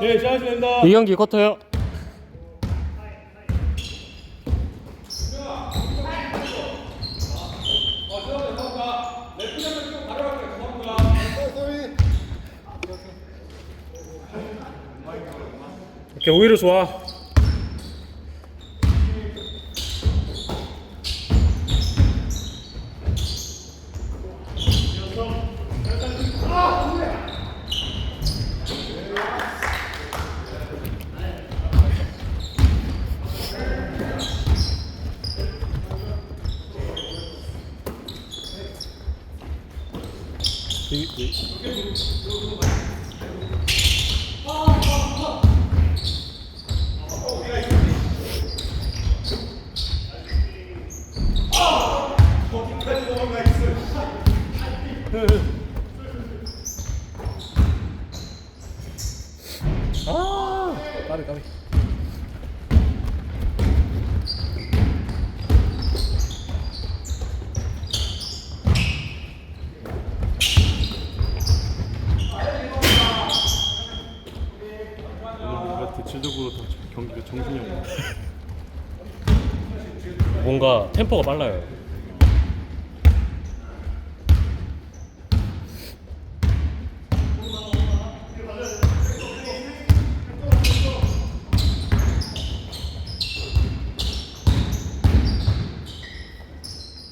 네, 시작하시면 됩니다. 이 경기 쿼터요. 이렇게 오히려 좋아. 이- 이- 아, 까비 까비. 뭔가 대체적으로 다 경기가 정신이 없네. 뭔가 템포가 빨라요.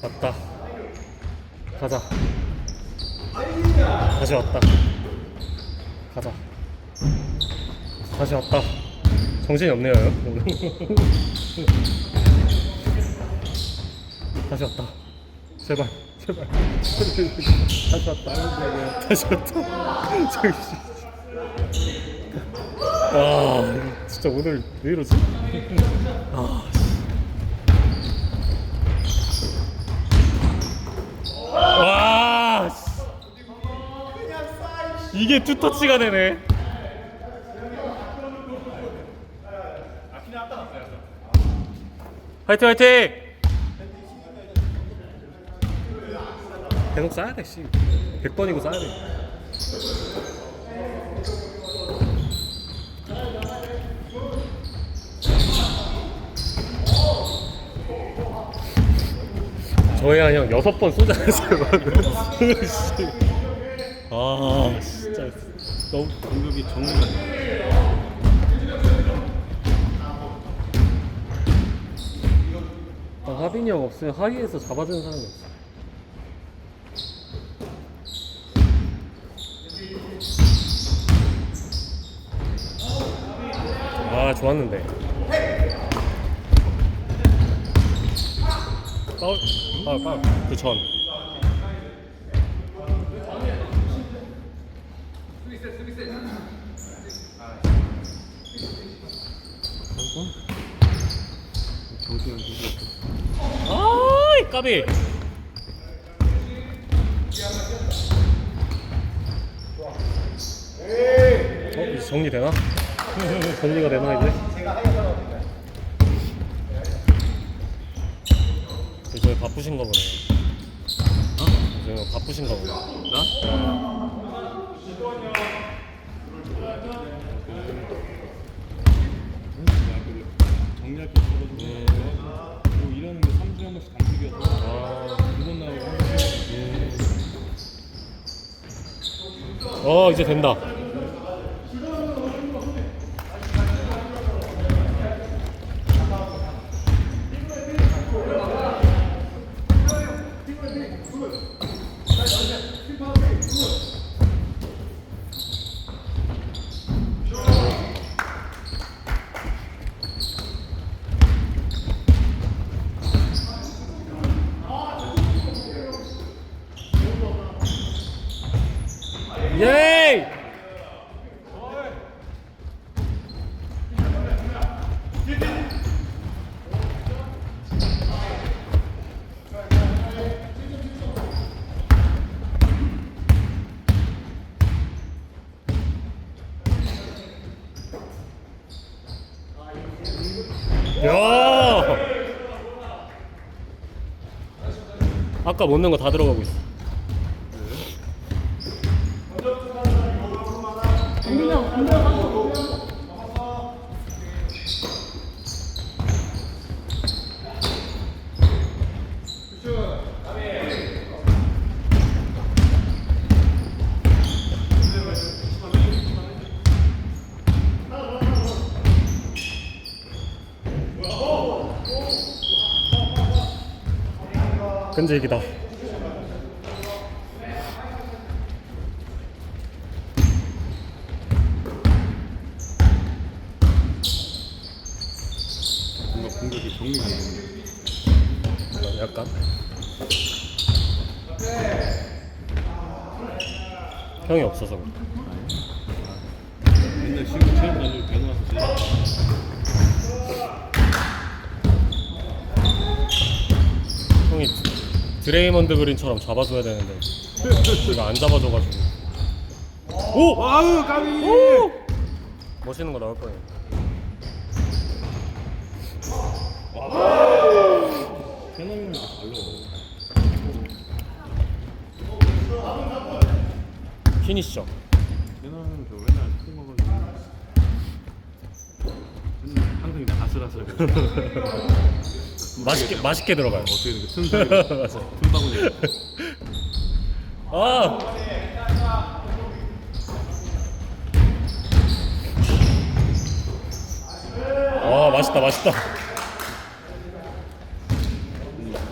왔다. 가자. 다시 왔다. 가자. 다시 왔다. 정신이 없네요. 다시 왔다. 제발, 제발. 다시 왔다. 다시 왔다. 정신. 와, 진짜 오늘 왜 이러지? 아, 씨. 와, 씨. 이게 투터치가 되네. 화이팅 화이팅! 계속 쏴야 돼, 씨. 100번이고 쏴야 돼. 저희 한 형 여섯 번 쏘잖아요, 씨. 아, 진짜 너무 공격이 정리 하빈이 형 없으면 하위에서 잡아주는 사람이 없어. 아 좋았는데. 파울, 파울, 파울. 그 전. 정신이 없어. 아이 까비. 어 이제 정리되나? 정리가 되나 이제? 이제 바쁘신가 보네. 어? 이제 바쁘신가 보네. 나? 정리할 게 있어가지고 뭐 일하는 게 3주에 한 번씩 아, 두번 나오고 어 이제 된다. 예이! 야! 아까 못 넣은 거 다 들어가고 있어. 아니면 공격하 끈질기다. 뭔가 공격이 정리가 안 되는 약간. 형이 없어서 그래. 맨날 시골 체험 다니고 배너 와서 제일 형이 드레이먼드 그린처럼 잡아줘야 되는데 우리가 안 잡아줘가지고. 오! 아우 까비 오! 멋있는 거 나올 거예요. 배너면 달라 피니셔. 배너는 저 맨날 큰 맨날 항상 그냥 아슬아슬하게 맛있게 맛있게 들어가요. 어떻게 이렇게 틈 사이로 맞아. 틈바구니 아! 와 맛있다 맛있다.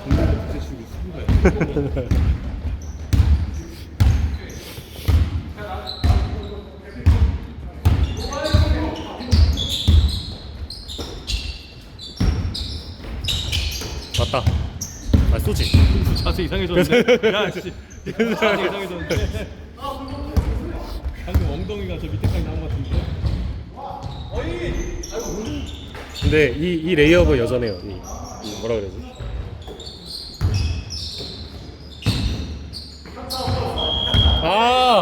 그때 치고 맞다. 아 쏘지. 자세 이상해졌는데 야 씨 자세 이상해졌는데 방금 엉덩이가 저 밑에까지 나온 것 같은데 근데 이, 이 레이업은 여전해요. 이, 이 뭐라 그러지? 아!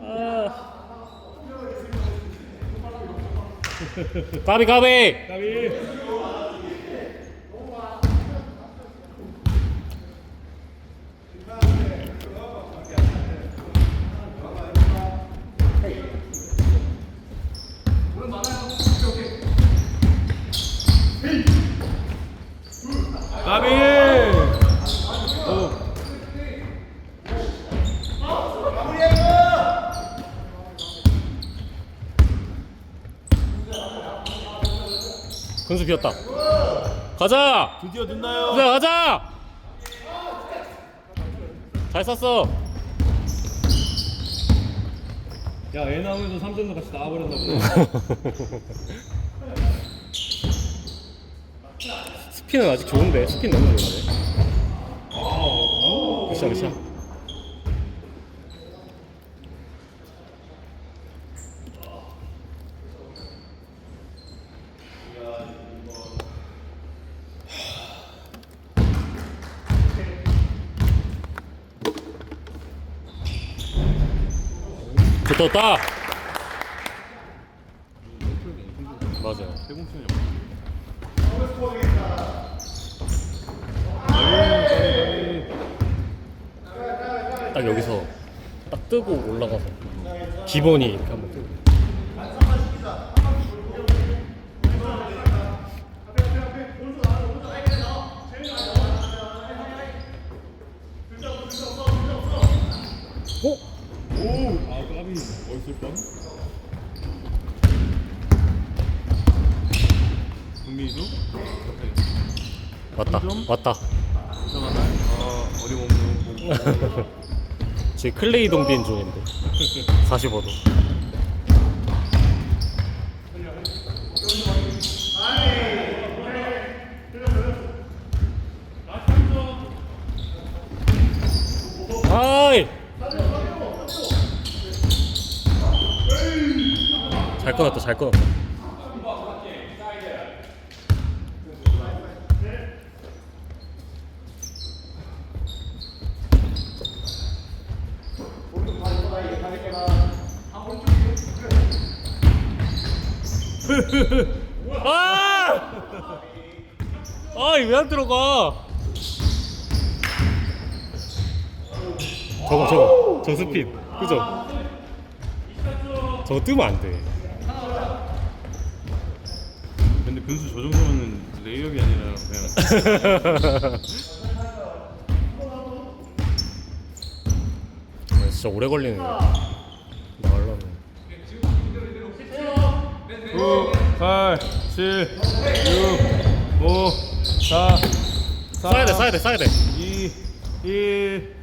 아! 까비 까비! 까비 까비 오 근수 비었다. 가자! 드디어 늦나요? 가자 가자! 잘 쐈어. 야, 애 나오면서 3점도 같이 나와버렸나 보네. 스피는 아직 좋은데 스피는 너무 좋은데. 그쵸 그쵸. 붙었다. 맞아요. 딱 여기서 딱 뜨고 올라가서 기본이 이렇게 한번 뜨고 어? 오! 아, 까비. 멋있을 뻔. 국민이도? 왔다 점? 왔다. 지금 클레이 동비인 중인데. 45도. 아이! 잘 끊었다 잘 끊었다 아! 아이 왜 안 들어가? 저거 저거 저 스핀 그죠? 저거 뜨면 안 돼. 근데 근수 저 정도면 레이업이 아니라 그냥 아, 진짜 오래 걸리네. 나가려면. 9, 8, 7, 6, 5, 4, 쏴야 돼 쏴야 돼 쏴야 돼 2 1 아!